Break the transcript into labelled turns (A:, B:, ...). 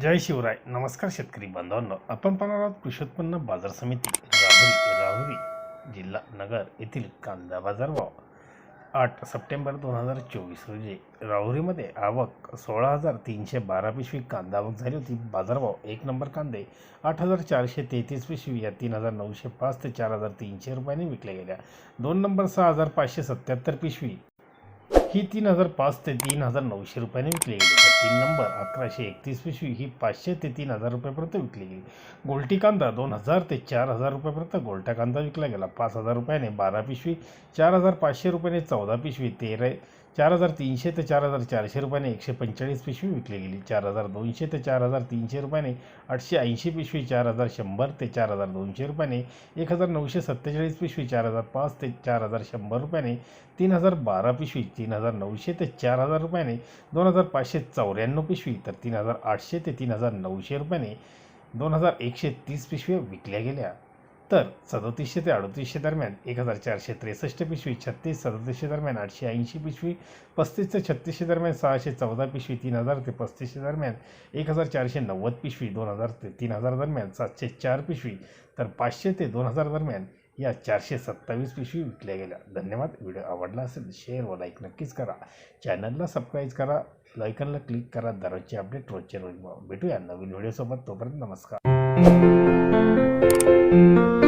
A: जय शिवराय. नमस्कार शेतकरी बांधवांनो. आपण पाहणार आहोत कृषी उत्पन्न बाजार समिती राहुरी राहुरी जिल्हा नगर येथील कांदा बाजार भाव आठ सप्टेंबर दोन हजार चोवीस रोजी राहुरीमध्ये आवक सोळा हजार तीनशे बारा पिशवी कांदा आवक झाली होती. बाजारभाव एक नंबर कांदे आठ हजार चारशे तेहतीस पिशवी या तीन हजार नऊशे पाच ते चार हजार तीनशे रुपयांनी विकल्या गेल्या. दोन नंबर सहा हजार पाचशे सत्याहत्तर पिशवी ही तीन हजार पाच ते तीन हजार नऊशे रुपयाने विकली गेली. तर तीन नंबर अकराशे एकतीस पिशवी ही पाचशे ते तीन हजार रुपयापर्यंत विकली गेली. गोलटी कांदा दोन हजार ते चार हजार रुपयापर्यंत गोलटा कांदा विकला गेला. पाच हजार रुपयाने बारा पिशवी चार हजार पाचशे रुपयाने चौदा पिशवी तेरा चार हजार तीनशे ते चार हजार चारशे रुपयाने एकशे पंचेचाळीस पिशवी विकली गेली. चार हजार दोनशे ते चार हजार तीनशे रुपयाने आठशे ऐंशी पिशवी चार हजार शंभर ते चार हजार दोनशे रुपयाने एक हजार नऊशे सत्तेचाळीस पिशवी चार हजार पाच ते चार हजार शंभर रुपयाने तीन हजार बारा पिशवी तीन हजार नऊशे ते चार हजार रुपयाने दोन हजार पाचशे चौऱ्याण्णव पिशवी तर तीन हजार आठशे ते तीन हजार नऊशे रुपयाने दोन हजार एकशे तीस पिशव्या विकल्या गेल्या. तर सदोतीसशे ते अडतीसशे दरम्यान एक हजार चारशे त्रेसष्ट पिशवी छत्तीस सदतीसशे दरम्यान आठशे ऐंशी पिशवी पस्तीस ते छत्तीसशे दरम्यान सहाशे चौदा पिशवी तीन हजार ते पस्तीसशे दरम्यान एक हजार चारशे नव्वद पिशवी दोन हजार ते तीन हजार दरम्यान सातशे चार पिशवी तर पाचशे ते दोन हजार दरम्यान या चारशे सत्तावीस पिशवी विकल्या गेल्या. धन्यवाद. व्हिडिओ आवडला असेल शेअर व लाईक नक्कीच करा. चॅनलला सबस्क्राईब करा. लायकनला क्लिक करा. दररोजचे अपडेट रोजचे रोज भेटूया. नवीन व्हिडिओसोबत तोपर्यंत नमस्कार. Thank you.